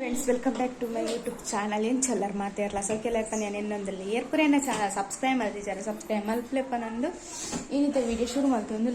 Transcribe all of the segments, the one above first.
Friends welcome back to my YouTube channel ಏನು ಚಲ್ಲರ್ ಮಾತಾಡಲ್ಲ ಸೌಖ್ಯಲೆಪ್ಪ ನಾನು ಇನ್ನೊಂದಲ್ಲಿ. ಏರ್ಪುರೇನ ಚಾನಲ್ ಸಬ್ಸ್ಕ್ರೈಬ್ ಮಾಡ್ತಿದ್ದಾರೆ ಸಬ್ಸ್ಕ್ರೈಬ್ ಮಲ್ಪಲೆಪ್ಪ ನಂದು. ಏನಿದೆ? ವಿಡಿಯೋ ಶುರು ಮಾಡ್ತೊಂದು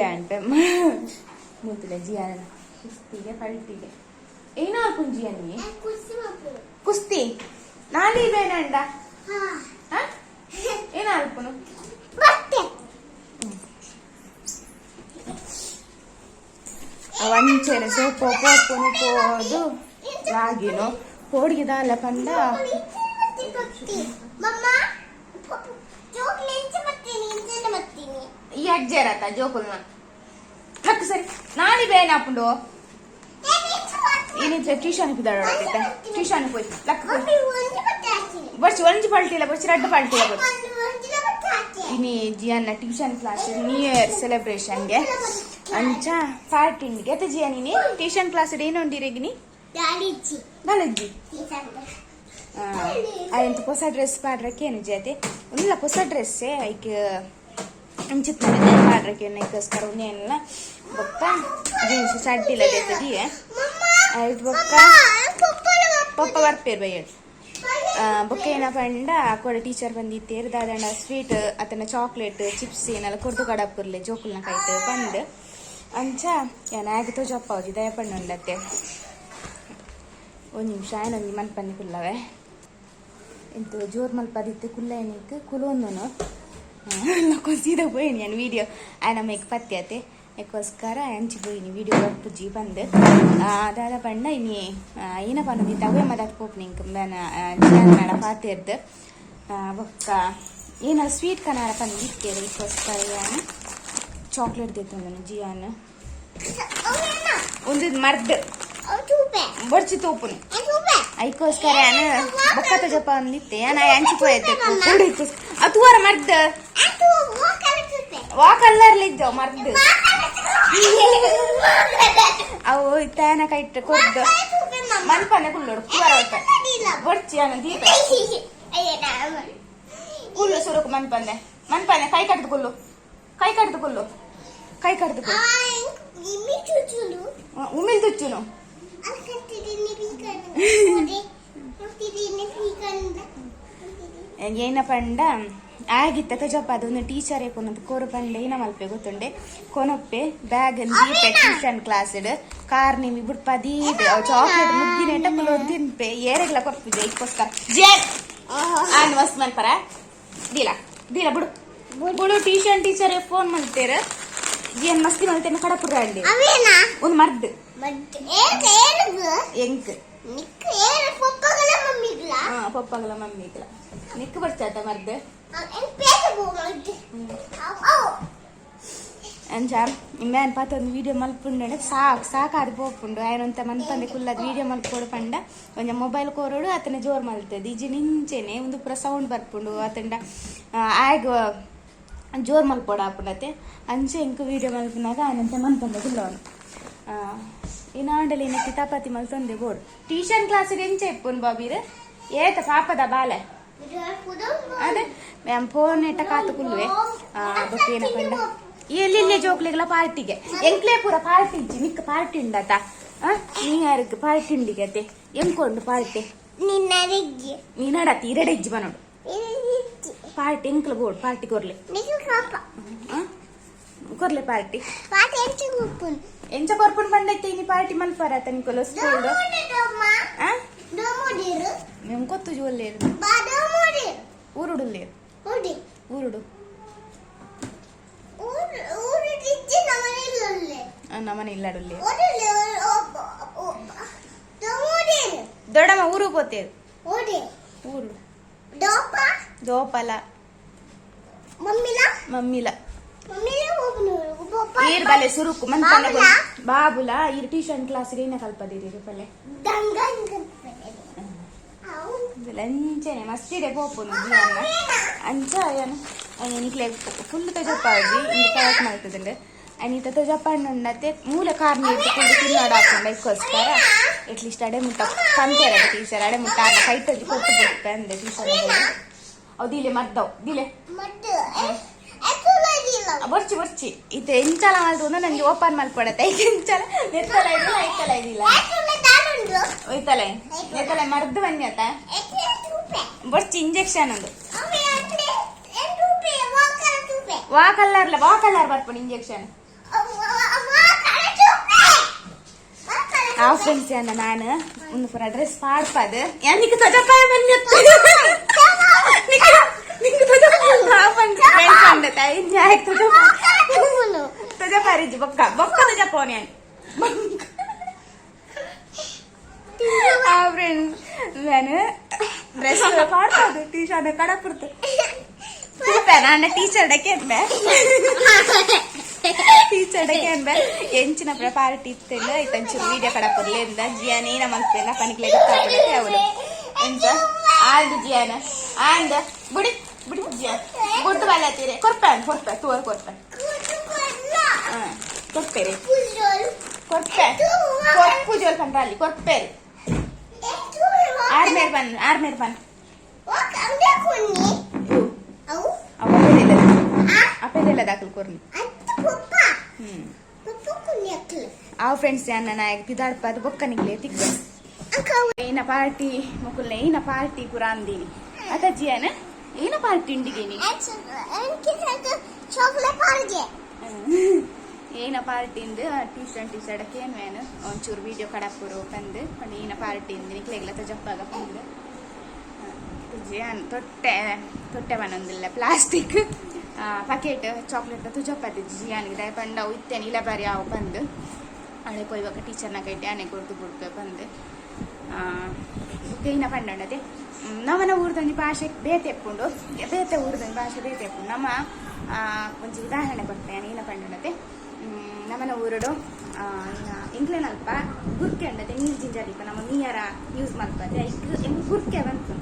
ಲ್ಯಾಂಡ್ ಅಂಟೆ ಮೂತಿಲ್ಲ ಜಿಯಾನ ಕುಸ್ತಿಗೆ ಪಲ್ಟಿಗೆ. ಏನೋ ಕುಂಜಿಯ ಜಿಯಾನಿ ಕುಸ್ತಿ ನಾನೀ ಬೇಡ ಹಾ. ಏನೋ ಅಲ್ಪನು వంచెన సోపు పోపును పోదు రాగిను కోడికి దాల పండ ಈ ಅಜ್ಜರತ್ತ ಜೋಕುಲ್ನ ಲಕ್ ಸರಿ ನಾನಿ ಬೇನ ಅಪ್ಪುಂಡು ಏನಿದ್ರೆ ಟ್ಯೂಷನ್ ಬಿದ್ದಾಡ ಟ್ಯೂಷನ್ ಹೋಯ್ ಲಕ್ ಬರ್ಚಿ ಒಂಜಿ ಪಲ್ಟಿಲ್ಲ ಬರ್ಚಿ ರಡ್ಡು ಪಲ್ಟಿಲ್ಲ ಬರ್ಚಿ ಇನಿ ಜಿಯನ್ನ ಟ್ಯೂಷನ್ ಕ್ಲಾಸ್ ನ್ಯೂ ಇಯರ್ ಸೆಲೆಬ್ರೇಷನ್ಗೆ ಅಂಚ ಪಾರ್ಟಿಂಡ್ಗೆ ಅತ್ತ ಜಿಯ ನೀನಿ? ಟ್ಯೂಷನ್ ಕ್ಲಾಸ್ ಏನು ಉಂಡಿರೆಗಿನಿ ನಾಲಜ್ಜಿ ಅಯ್ಯಂತ ಹೊಸ ಡ್ರೆಸ್ ಪಾಡ್ರಕ್ಕೆ ಏನು ಜಾತಿ? ಇಲ್ಲ ಹೊಸ ಡ್ರೆಸ್ಸೇ ಐಕ್ ಅಂಚಿತ್ ಪಾಡ್ರಕ್ಕೆ ನೈಕೋಸ್ಕರ ಉನ್ನೇನಿಲ್ಲ ಬೊಕ್ಕ ಜೀನ್ಸ್ ಸಡ್ಡಿಲ್ಲ ದೇತದಿ ಆಯ್ತು ಬೊಕ್ಕ. ಪಪ್ಪ ಬರ್ಪೇರು ಬೈ ಬೊಕ್ಕ ಬೊಕ್ಕೇನ ಪಂಡ ಕೊಡ ಟೀಚರ್ ಬಂದಿತ್ತೇರ್ ದಾದಂಡ ಸ್ವೀಟ್ ಅತನ ಚಾಕ್ಲೇಟ್ ಚಿಪ್ಸ್ ಏನೆಲ್ಲ ಕೊರ್ದು ಕಡಪುರ್ಲೆ, ಜೋಕುಲ್ನ ಕೈತೆ ಬಂದು ಅಂಚ ಏನಾಗಿ ತೋಜಪ್ಪ ಅವ್ರಿ ದಯ ಪಣ್ಣೊಂಡತ್ತೆ ಒಂದು ನಿಮಿಷ ಏನೊಂದು ಮಲ್ಪನ್ನಿ ಕುಲ್ಲವೆ. ಇದು ಜೋರು ಮಲ್ಪದಿತ್ತು, ಕುಲ್ಲ ಏನಕ್ಕೆ ಕುಲೊಂದು ಲಕ್ಕೊಂದು ಸೀದಾ ಪೋಯಿನಿ ನಾನು ವಿಡಿಯೋ ಆಯ್ನ ಮೇಕ್ ಪತ್ತೆ ಅದಕ್ಕೋಸ್ಕರ ಹೆಂಚಿಗು ಇನ್ನು ವೀಡಿಯೋ ಪುಜ್ಜಿ ಬಂದು ಅದಾದ ಬಣ್ಣ ಇನ್ನು ಏನಪ್ಪ ಅನ್ನೋದು ತವೆ ಮದತ್ ಪೋಪ್ ನಿಂಗೆ ನಡ ಪಾತಿರ್ದು ಬೊಕ್ಕ ಏನು ಸ್ವೀಟ್ ಕನ್ನಡಪ್ಪ ಇರ್ತೇವೆ ಅದಕ್ಕೋಸ್ಕರ ಏನು? ಚಾಕ್ಲೇಟ್ ದೇತು ನಾನು ಜಿಯಾನ. ಒಂದು ಮರ್ದು. ಬರ್ಚಿ ತೋಪು ಅದಕ್ಕೋಸ್ಕರ ಏನು? ಬೊಕ್ಕ ಜಪ ಅಂದಿತ್ತೆ ಏನ ಹೆಂಚಿ ಪೋಯ್ತೆ ಅದು ವಾರ ಮರ್ದು. ವಾಕ್ ಕಲ್ಲರ್ಲಿದ್ದವು ಮರ್ದು. ಅವು ತೇನ ಕೈಟ್ ಕೊಡ್ದು ಮನ್ಪನೆ ಕುಲ್ಲೋಡು ಕುವರ ಬಡ್ಚಿ ಅನ್ನ ದೀಪ ಕುಲ್ಲು ಸುರುಕು ಮನ್ಪಂದೆ ಮನ್ಪನೆ ಕೈ ಕಡ್ದು ಕುಲ್ಲು ಕೈ ಕಡ್ದು ಕುಲ್ಲು ಕೈ ಕಡ್ದು ಕುಲ್ಲು ಉಮಿಲ್ ತುಚ್ಚುನು ಏನ ಪಂಡ ಆಗಿತ್ತ ತಜಪ್ಪ ಅದೊಂದು ಟೀಚರ್ ಕೊನದು ಕೋರು ಪಂಡ ಏನ ಮಲ್ಪೆ ಗೊತ್ತುಂಡೆ ಕೊನೊಪ್ಪೆ ಬ್ಯಾಗ್ ದೀಪೆ ಟ್ಯೂಷನ್ ಕ್ಲಾಸ್ ಕಾರ್ ನಿಮಿ ಬುಡ್ಪ ದೀಪೆ ಚಾಕ್ಲೇಟ್ ಮುಗ್ಗಿನ ಟಕ್ಕಲು ತಿನ್ಪೆ. ಏರೆಗ್ಲ ಕೊಪ್ಪಿದೆ ಮಸ್ತ್ ಮನ್ಪರ ದೀಲ ದೀಲ ಬುಡು. ಬಿಡು. ಟ್ಯೂಷನ್ ಟೀಚರ್ ಫೋನ್ ಮಾಡ್ತೇರ. ಏನ್ ಮಸ್ತಿ ಮಲ್ತೇನೆ ಕಡಪುರ ಅಲ್ಲಿ ಒಂದು ಮರ್ದ್. ಎಂಕ್. ಹಾ ಪಪ್ಪಗಲ ಮಮ್ಮಿಗ್ಲ. ನಿಕ್ ಬರ್ಚಾತ ಮರ್ದ್? ಅಂಚ ಇಮ್ಯಾನ್ ಪಾತ ಒಂದು ವಿಡಿಯೋ ಮಲ್ಪುಂಡ ಸಾಕ್ ಸಾಕಾದ್ ಪೋಪುಂಡು ಆಯ್ನಂತ ಮನ್ಪಂದೆ ಕುಲ್ಲದ ವಿಡಿಯೋ ಮಲ್ಪೋಡು ಪಂಡ ಒಂಜ ಮೊಬೈಲ್ ಕೋರೋಡು ಅತನ ಜೋರ್ ಮಲ್ತದ ಇಜಿ ನಿಂಚೆನೆ ಒಂದು ಪೂರ ಸೌಂಡ್ ಬರ್ಪುಂಡು ಅತಂಡ ಆಗ್ ಜೋರ್ ಮಲ್ಪೋಡ ಆಪುಂಡತೆ ಅಂಚೆ ಇಂಕ ವಿಡಿಯೋ ಮಲ್ಪುನಾಗ ಆಯ್ನಂತ ಮನ್ಪಂದೆ ಕುಲ್ಲವನು ಇನ್ನಾಂಡಲಿ ನೆಕ್ಕಿ ತಪಾತಿ ಮಲ್ತೊಂದೆ ಬೋರ್ಡ್ ಟ್ಯೂಷನ್ ಕ್ಲಾಸಿಗೆ ಎಂಚೆ ಇಪ್ಪುನ್ ಬಾಬೀರ್ ಏತ ಪಾಪದ ಬಾಲೆ ಅದೇ ಮ್ಯಾಮ್ ಫೋನ್ ಇಟ್ಟ ಕಾತು ಕುಲ್ವೆ ಬೊಕ್ಕೇನ ಪಂಡ ಎಲ್ಲಿ ಇಲ್ಲೇ ಜೋಕ್ಲೆಗ್ಲ ಪಾರ್ಟಿಗೆ ಎಂಕ್ಲೇ ಪೂರ ಪಾರ್ಟಿ ಇಜ್ಜಿ ನಿಕ್ಕ ಪಾರ್ಟಿ ಉಂಡತ ನೀ ಯಾರಿಗೆ ಪಾರ್ಟಿ ಉಂಡಿಗತೆ ಎಂಕೊಂಡು ಪಾರ್ಟಿ ನೀ ನಡತಿ ಇರಡೆ ಇಜ್ಜಿ ಬನೋಡು ಪಾರ್ಟಿ ಎಂಕ್ಲ ಬೋರ್ಡ್ ಪಾರ್ಟಿ ಕೊರ್ಲೆ ಆ? ಕೊರ್ಲೆ ಪಾರ್ಟಿ ಎಂಚ ಕೊರ್ಪುನ್ ಪಂಡೈತೆ ಇನಿ ಪಾರ್ಟಿ ಮಲ್ಪರ ತನಿಕೊಲ ಸ್ಕೂಲ್ ಆ మేము కొత్త చూడలేదు ಊರುಡು ಊರುಡು ನಮ್ಮನೆ ಇಲ್ಲಾಡುಲ್ಲಿ ದೊಡ್ಡಮ್ಮ ಊರು ಪೋತೆ ಊರು ದೋಪಲ. ಮಮ್ಮಿಲ. ಈರ್ ಬಲೆ ಸುರುಕು ಮಂತನ ಬಾಬುಲ? ಈರ್ ಟ್ಯೂಷನ್ ಕ್ಲಾಸ್ ಗೇನ ಕಲ್ಪದಿರಿ ಪಲ್ಲೆ. లంచనే మస్తీ రేపు పోను అంచా అయ్యాను నీకు లేక ఫుల్తో చెప్పాలి ఇంక ప్రయత్నం అవుతుందండి అండ్ ఇంతతో చెప్పండి ఉన్నతే మూల కారణం ఎత్తుకుంటూ తిన్నాడు అక్కడ ఎక్కువ వస్తారా ఎట్లా ఇష్టాడే ముట్ట పంపారు అది ಬರ್ಚಿ ಬರ್ಚಿ ಇದು ಇಂಚಲ ಮಾಡ್ದು ನಂಗೆ ಓಪನ್ ಮಾಡ್ಕೊಡತ್ತೆ ಐದು ಎಂಚಾಲ ನೆತ್ತಲ ಐತಲ ಐದಿಲ್ಲ ಹೋಯ್ತಲೆ ಹೋಯ್ತಲೆ ಮರ್ದು ಬನ್ನಿ ಆತ ಬರ್ಚಿ ಇಂಜೆಕ್ಷನ್ ಒಂದು ವಾ ಕಲ್ಲರ್ಲ ವಾ ಕಲ್ಲರ್ ಬರ್ಪುಡು ಇಂಜೆಕ್ಷನ್ ಆ ಫ್ರೆಂಡ್ಸ್ ಅನ್ನ ನಾನು ಒಂದು ಪುರ ಡ್ರೆಸ್ ಪಾಡ್ಪದು ಯಾನಿಗೆ ತಜಪಾಯ ಬನ್ನಿ ನಿಂಗೆ ತಜಪಾಯ ತಾಯಿ ನ್ಯಾಯ ತಜಪಾರಿಜಿ ಬೊಕ್ಕ ಬೊಕ್ಕ ತಜಪೋನೆ ಆ ಫ್ರೆಂಡ್ಸ್ ನಾನು ಡ್ರೆಸ್ ಪಾಡ್ಪದು ಟೀ ಶರ್ಟ್ ಕಡಪುರ್ತು ನಾನು ಟೀ ಶರ್ಟಕ್ಕೆ ಅಂಬೆ ಟೀ ಶರ್ಟಕ್ಕೆ ಅಂಬೆ ಎಂಚಿನ ಪಾರ್ಟಿ ಇತ್ತಿಲ್ಲ ಇತ್ತಂಚೂರು ವೀಡಿಯೋ ಕಡಪುರ್ಲಿಂದ ಜಿಯಾನ ಏನ ಮಲ್ಪೇನ ಪನಿಕ್ಲೆ ಗೊತ್ತಾಗ್ಬಿಡತ್ತೆ ಅವಳು ಎಂತ ಆಲ್ದು ಜಿಯಾನ ಆಂದ ಬುಡಿ ಬುಡಿ ಜಿಯಾನ ಬುಟ್ಟು ಬಲ್ಲತ್ತೀರಿ ಕೊರ್ಪೆ ಅಂದ್ ಕೊರ್ಪೆ ತೂರ್ ಕೊರ್ಪೆ ಹಾ ಕೊರ್ಪೆರಿ ಕೊರ್ಪೆ ಕೊರ್ಪು ಜೋಲ್ ಪಂಡ್ರ ಅಲ್ಲಿ ಕೊರ್ಪೆರಿ ಆರ್ಮೇರ್ ಬನ್ ಆರ್ಮೇರ್ ಬನ್. ಅಪೇದೆಲ್ಲ ದಾಖಲು ಕೊರ್ಲಿ ಹ್ಮ್ ಫ್ರೆಂಡ್ಸ್ ಅನ್ನ ಪಿದಾಡ್ಪ ಅದು ಬೊಕ್ಕ ತಿಕ್ಕ. ಏನ ಪಾರ್ಟಿ? ಮುಕುಲ್ನ ಏನ ಪಾರ್ಟಿ ಪುರ ಅಂದೀನಿ ಅತಜ್ಜಿ ಅನ ಏನ ಪಾರ್ಟಿ ಉಂಡಿಗೇನಿ ಚಾಕ್ಲೇಟ್ ಪಾರ್ಜೆ ಏನ ಪಾರ್ಟಿಂದ ಟೀ ಶರ್ಟ್ ಟೀ ಶರ್ಟ್ ಏನ್ ವೇನು ಒಂಚೂರು ವಿಡಿಯೋ ಕಡಪುರು ಬಂದು ಪಂಡು ಏನ ಪಾರ್ಟಿಂದ ನಿಕ್ಲೆಗ್ಲ ತಜಪ್ಪಾಗ ಬಂದು ತೊಟ್ಟೆ ತೊಟ್ಟೆ ಬನ್ನೊಂದಿಲ್ಲ ಪ್ಲಾಸ್ಟಿಕ್ ಪಕೆಟ್ ಚಾಕ್ಲೇಟ್ ತುಜಪ್ಪದ್ದು ಜಿಯಾನಿಗೆ ದಯ ಪಂಡ ಅವು ಇತ್ತೇನೆ ಇಲ್ಲ ಬಾರಿ ಅವು ಬಂದು ಹಳೆ ಕೊಯ್ವಾಗ ಟೀಚರ್ನ ಕೈಟಿ ಆನೆ ಕೊಡ್ತು ಬಿಡ್ತು ಬಂದು ತೇನ ಪಂಡಂಡತೆ ನಮ್ಮನ ಊರ್ದೊಂದು ಭಾಷೆ ಬೇತೆ ಎಪ್ಪುಂಡು ಬೇತೆ ಊರ್ದೊಂದು ಭಾಷೆ ಬೇತೆ ಎಪ್ಪುಂಡು ನಮ್ಮ ಒಂದು ಉದಾಹರಣೆ ಕೊಡ್ತೇನೆ ಏನ ಪಂಡಂಡತೆ ನಮ್ಮನ ಊರಡು ಇಂಕ್ಲೇನ್ ಅಲ್ಪ, ಗುರ್ಕೆ ತೆಂಗಿನ ನೀರು ಇಪ್ಪ ನಮ್ಮ ಮೀಯರ ಯೂಸ್ ಮಾಡ್ಕೊತೆ ಇಷ್ಟು ಗುರ್ಕೆ ಬಂತು?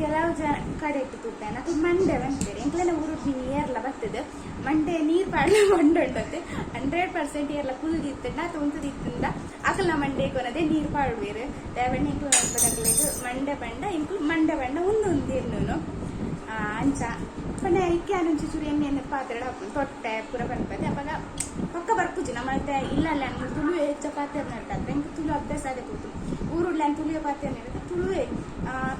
ಕೆಲವು ಜನ ಕಡೆ ಇಟ್ಟು ಕೂತಾನೆ ಅದು ಮಂಡೆ ಬಂತಾರೆ ಎಂಕ್ಲೆನ ಊರು ನೀರ್ಲ ಬರ್ತದೆ. ಮಂಡೆ ನೀರು ಪಾಡ್ಲ ಮಂಡೆ ಉಂಟತೆ ಹಂಡ್ರೆಡ್ ಪರ್ಸೆಂಟ್ ಏರ್ಲ ಕುಲ್ದಿತ್ತಂಡ ತುಂತದಿತ್ತಂದ ಅಕಲ್ನ ಮಂಡೆ ಕೊನದೆ ನೀರು ಪಾಡುವೇರು ದೇವಣ್ಣ ಇಂಕ್ಲು ಮಂಡೆ ಬಂಡ, ಇಂಕ್ಲು ಮಂಡೆ ಬಂಡ ಉಂದು ಒಂದಿರ್ನು ಅಂಚ ಪಂಡ ಇಕ್ಕೆ ಅನುಂಚಿ ಚೂರು ಎಣ್ಣೆ ಎಣ್ಣೆ ಪಾತ್ರೆ ಹಾಕೊಂಡು ತೊಟ್ಟೆ ಪೂರ ಬಂದ್ಪದೆ ಅವಾಗ ಪಕ್ಕ ಬರ್ಪುಜಿ ನಮ್ಮ ಮತ್ತೆ ಇಲ್ಲ ಅಲ್ಲ ನೀವು ತುಳು ಹೆಚ್ಚ ಪಾತ್ರೆ ನಡ್ತಾರೆ ಎಂಕ್ ತುಳು ಅಭ್ಯಾಸ ಅದೇ ಕೂತು ಊರುಡ್ಲ ತುಳಿಯೋ ಪಾತ್ರೆ ಇರುತ್ತೆ ತುಳುವೆ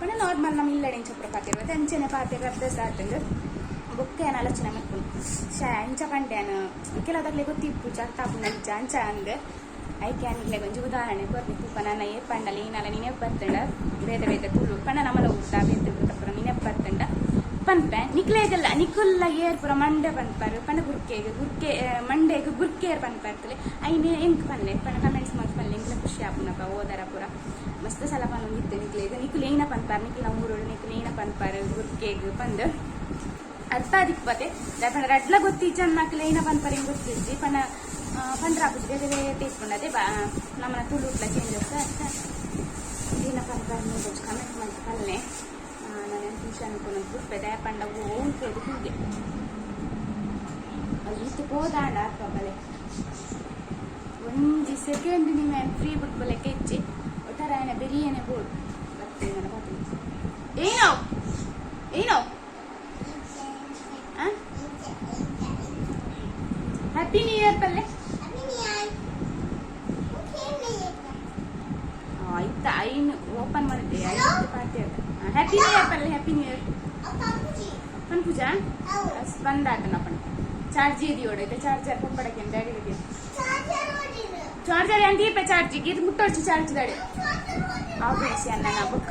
ಪಂಡ ನಾರ್ಮಲ್ ನಮ್ಮ ಇಲ್ಲಡೆ ಚಪ್ರ ಪಾತ್ರೆ ಇರುತ್ತೆ ಅಂಚೆನೆ ಪಾತ್ರೆ ಅಭ್ಯಾಸ ಆತಂದು ಬೊಕ್ಕ ಏನು ಆಲೋಚನೆ ಮಾಡ್ಕೊಂಡು ಶಾ ಅಂಚ ಪಂಡ್ಯಾನು ಕೆಲವದಾಗ್ಲೆ ಗೊತ್ತಿಪ್ಪು ಚಟ್ಟಾಪು ನಂಚ ಅಂಚ ಅಂದ್ ಐಕೆ ಅನ್ಲೆ ಒಂಜಿ ಉದಾಹರಣೆ ಕೊರ್ನಿ ತುಪ್ಪ ನನ್ನ ಏ ಪಂಡಲ ಏನಲ್ಲ ನೀನೆ ಬರ್ತಂಡ ಬೇದ ಬೇದ ತುಳು ಪಂಡ ನಮ್ಮಲ ಊಟ ಬೇದ ಬಿಡ್ತಪ್ಪರ ನೀನೆ ಬರ್ತಂಡ ಪನ್ಪೆ, ನಿಕ್ಲೇಗಲ್ಲ ನಿಕ್ಕುಲ್ಲ ಏರ್ ಪುರ ಮಂಡೆ ಪನ್ಪಾರು ಪಂಡ ಗುರ್ಕೆಗೆ, ಗುರ್ಕೆ ಮಂಡೆಗ್ ಗುರ್ಕೇರ್ ಪನ್ಪಾರ್ತಲೆ ಐನೆ ಎಂಕ್ ಪನ್ಲೆ ಪಂಡ ಕಮೆಂಟ್ಸ್ ಮಾಡಿ ಪನ್ಲೆ ಎಂಕ್ಲ ಖುಷಿ ಆಪುನಕ ಓದರ ಪುರ. ಮಸ್ತ್ ಸಲ ಪನ್ನು ಇತ್ತು ನಿಕ್ಲೇಗ. ನಿಕ್ಕುಲು ಏನ ಪನ್ಪಾರ್ ನಿಕ್ಲ ಊರೋಡು ನಿಕ್ಕುಲು ಏನ ಪನ್ಪಾರ್ ಗುರ್ಕೆಗ್ ಪಂದು ಅರ್ಥ ದಿಕ್ಪತೆ ಪಂಡ ರಡ್ಲ ಗೊತ್ತಿಜ್ಜನ್ ಚೆನ್ನಕ್ಲೆ ಏನ ಪನ್ಪರ್ ಹೆಂಗ್ ಗೊತ್ತಿಜ್ಜಿ ಪಂಡ ಪಂದ್ರಾಪುಜಿ ಬೇರೆ ಟೇಸ್ಕೊಂಡದೆ ಬಾ ನಮ್ಮನ ತುಳು ಉಟ್ಲ ಚೇಂಜ್ ಆಗ್ತಾ ಏನ ಪನ್ಪಾರ್ ನೀವು ಕಮೆಂಟ್ ಮಾಡಿ ಪಲ್ಲೆ ನಾನು ಟ್ಯೂಷನ್ ಕೊನ ಬಿಡ್ಪೆದೆ ಪಂಡ ಓಂಪೇದು ಹೀಗೆ ಅಲ್ಲಿ ಹೋದಾಂಡ ಅಪ್ಪಲೆ ಒಂಜಿ ಸೆಕೆಂಡ್ ನಿಮ್ಮ ಫ್ರೀ ಬಿಟ್ಬಲೆ ಕೆಚ್ಚಿ ಒಟ್ಟಾರೆ ಬಿರಿಯಾನಿ ಬೋರ್ಡ್ ಬರ್ತೇನೆ ನನ್ನ ಪಾತ್ರ ಏನೋ ಏನೋ ಹ್ಯಾಪಿ ನ್ಯೂ ಇಯರ್ ಪಲ್ಲೆ ಆಯ್ತಾ ಐನು ಓಪನ್ ಮಾಡಿದ್ದೆ ಆಯ್ತು ಪಾರ್ಟಿ ಅಂತ ಹ್ಯಾಪಿ ನ್ಯೂ ಇಯರ್ ಪಲ್ಲೆ ಹ್ಯಾಪಿ ನ್ಯೂ ಇಯರ್ ಪನ್ ಪೂಜಾ ಬಂದಾಟ ನಪ್ಪಣ ಚಾರ್ಜ್ ಇದೆಯೋಡು ಇದು ಚಾರ್ಜರ್ ಪಪ್ಪಡಕ್ಕೆ ಡ್ಯಾಡಿ ಇದೆ ಚಾರ್ಜರ್ ಅಂತ ಇಪ್ಪ ಚಾರ್ಜ್ ಇದು ಮುಟ್ಟೊಡ್ಚಿ ಚಾರ್ಜ್ ದಾಡಿ ಆ ಬಿಡಿಸಿ ಅನ್ನ ನಾ ಬುಕ್ಕ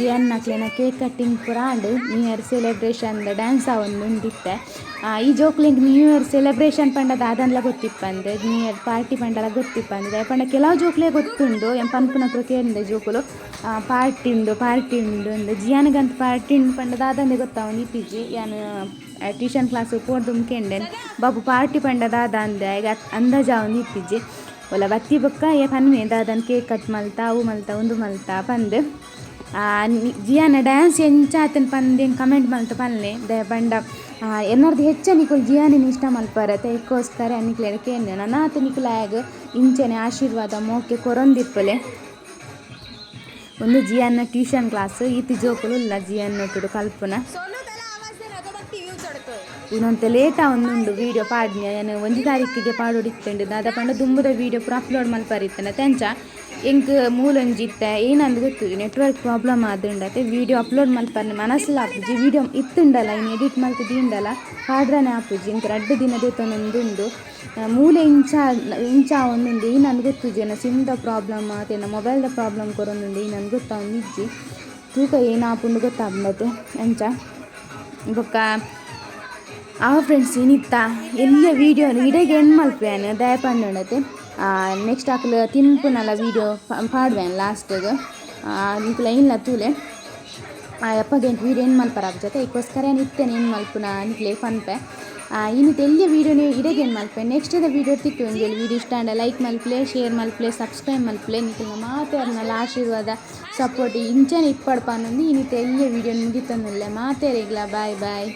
ನಿಕ್ಲೆ ಚಿಕ್ಕ ಜಿಯನ್ ನಕ್ಲೆನ ಕೇಕ್ ಕಟ್ಟಿಂಗ್ ಪೂರ and new year celebration dance ಆವೊಂದು ಉಂಡಿತ್ತೆ ಈ ಜೋಕ್ಲಿಂಗ್ ನ್ಯೂ ಇಯರ್ ಸೆಲೆಬ್ರೇಷನ್ ಪಂಡದ ಅದನ್ಲ ಗೊತ್ತಿಪ್ಪಂದೆ ನ್ಯೂ ಇಯರ್ ಪಾರ್ಟಿ ಪಂಡಲ ಗೊತ್ತಿಪ್ಪಂದೆ ಪಂಡ ಕೆಲವು ಜೋಕ್ಲೆ ಗೊತ್ತುಂಡು? ಎಂ ಪನ್ಪುನ ಹತ್ರ ಕೇಳಿದೆ ಜೋಕುಲು. ಪಾರ್ಟಿ ಉಂಡು ಪಾರ್ಟಿ ಉಂಡು ಅಂದು. ಜಿಯಾನಿಗಂತ ಪಾರ್ಟಿ ಉಂಡು ಪಂಡದ ಅದಂದೆ ಗೊತ್ತಾವನ್ ಇತ್ತೀಜಿ ಯಾನು ಟ್ಯೂಷನ್ ಕ್ಲಾಸ್ ಪೋಡ್ದು ಮುಖೇಂಡೆ ಬಾಬು ಪಾರ್ಟಿ ಪಂಡದ ಅದ ಅಂದೆ ಈಗ ಅಂದಾಜ ಅವನು ಇತ್ತೀಜಿ ಒಲ ಬತ್ತಿ ಬೊಕ್ಕ ಏ ಪನ್ವೆ ದಾದನ್ ಕೇಕ್ ಕಟ್ ಮಲ್ತಾ, ಅವು ಮಲ್ತಾ ಒಂದು ಮಲ್ತಾ ಪಂದ್. ಜಿಯಾನ ಡ್ಯಾನ್ಸ್ ಎಂಚ ಆತನ ಪಂದೇನು ಕಮೆಂಟ್ ಮಲ್ತು ಪನ್ಲೆ ದ ಬಂಡ. ಎನ್ನರ್ದು ಹೆಚ್ಚು ನಿಕುಲ್ ಜಿಯಾನಿನ ಇಷ್ಟ ಮಲ್ಪರತ್ತೆ ತೈಕೋಸ್ಕರ ಅನ್ನಿಕ್ಲೆ ಕೇಂದ್ರ. ನನ್ನ ಆತ ನಿಕುಲಾಗ ಇಂಚನೆ ಆಶೀರ್ವಾದ ಮೋಕೆ ಕೊರೊಂದಿಪ್ಪಲೆ. ಒಂದು ಜಿಯಾನ ಟ್ಯೂಷನ್ ಕ್ಲಾಸ್ ಈತಿ ಜೋಕುಲು ಇಲ್ಲ ಜಿಯಾನ್ ನೋಟುಡು ಕಲ್ಪನ. ಇನ್ನೊಂದು ಲೇಟ ಒಂದುಂಡು ವೀಡಿಯೋ ಪಾಡ್ನಿ ನಾನು ಒಂದು ತಾರೀಕಿಗೆ ಪಾಡೋಡಿತ್ತಂಡು. ದಾದ ಪಂಡ ದುಂಬುದ ವೀಡಿಯೋ ಪೂರ ಅಪ್ಲೋಡ್ ಮಲ್ಪರಿತ್ತನ ತೆಂಚ? ಎಂಕ್ ಮೂಲೊಂಜಿತ್ತೆ, ಏನಂದು ಗೊತ್ತಿಲ್ಲ ನೆಟ್ವರ್ಕ್ ಪ್ರಾಬ್ಲಮ್ ಆದುಂಡತೆ ವೀಡಿಯೋ ಅಪ್ಲೋಡ್ ಮಲ್ಪರ್ನೆ ಮನಸ್ಸಿಲ್ಲ ಆಪುಜಿ ವೀಡಿಯೋ ಇತ್ತುಂಡಲ್ಲ, ಇನ್ನು ಎಡಿಟ್ ಮಾಡ್ತಿದ್ದು ಇಂದಲ್ಲ ಹಾಡ್ರನೇ ಆಪುಜಿ ಇಂಕ ರಡ್ಡು ದಿನ ದೇತೊಂದೊಂದುಂಡು ಮೂಲೆ ಇಂಚ ಇಂಚ ಒಂದೊಂದು. ಏನಂದು ಗೊತ್ತುಜಿ ಸಿಮ್ದ ಪ್ರಾಬ್ಲಮ್ ಮೊಬೈಲ್ ಮೊಬೈಲ್ದ ಪ್ರಾಬ್ಲಮ್ ಕೊರೊಂದುಂಡು. ಏನಂದು ಗೊತ್ತಾ ಒಂದು ಇಜ್ಜಿ ತೂಕ ಏನಾಪುಂಡು ಗೊತ್ತಾಗ್ಬತ್ತೆ ಅಂಚ. ಬೊಕ್ಕ, ಆ ಫ್ರೆಂಡ್ಸ್ ಏನಿತ್ತ? ಎಲ್ಲ ವೀಡಿಯೋ ಇಡೆಗೆ ಏನು ಮಲ್ಪೇನು ದಯ ಪಂಡತೆ ನೆಕ್ಸ್ಟ್ ಆಕಲು ತಿನ್ಪುನಲ್ಲ ವೀಡಿಯೋ ಪಾಡ್ವೇನು ಲಾಸ್ಟಿಗೆ ನಿಕ್ಲ ಇಲ್ಲ ತೂಲೆ. ಎಪ್ಪಗೆಂಟು ಗಂಟು ವೀಡಿಯೋ ಏನು ಮಲ್ಪರ ಜೊತೆ. ಇದಕ್ಕೋಸ್ಕರ ನಿತ್ತೇನೆ ಏನು ಮಲ್ಪುನ ನಿಕ್ಲೆ ಪನ್ಪೆ ಇನ್ನು ಎಲ್ಲಿಯ ವೀಡಿಯೋನೇ ಇಡೆಗೆ ಏನು ಮಲ್ಪೆ ನೆಕ್ಸ್ಟ್ ಅದ ವೀಡಿಯೋ ತಿಕ್ಕು ಒಂದು ವೀಡಿಯೋ ಇಷ್ಟ ಅಂಡ ಲೈಕ್ ಮಲ್ಪ್ಲೆ ಶೇರ್ ಮಲ್ಪ್ಲೆ ಸಬ್ಸ್ಕ್ರೈಬ್ ಮಲ್ಪ್ಲೆ. ನಿಕ್ಲ ಮಾತೇರ್ನಲ್ಲ ಆಶೀರ್ವಾದ ಸಪೋರ್ಟ್ ಇಂಚನೆ ಇಪ್ಪಡ್ಪ ಅನ್ನೊಂದು ಇನ್ನು ಎಲ್ಲಿಯ ವೀಡಿಯೋ ಮುಗಿತಂದಿಲ್ಲ. ಮಾತೇರಿಗ್ಲ ಬಾಯ್ ಬಾಯ್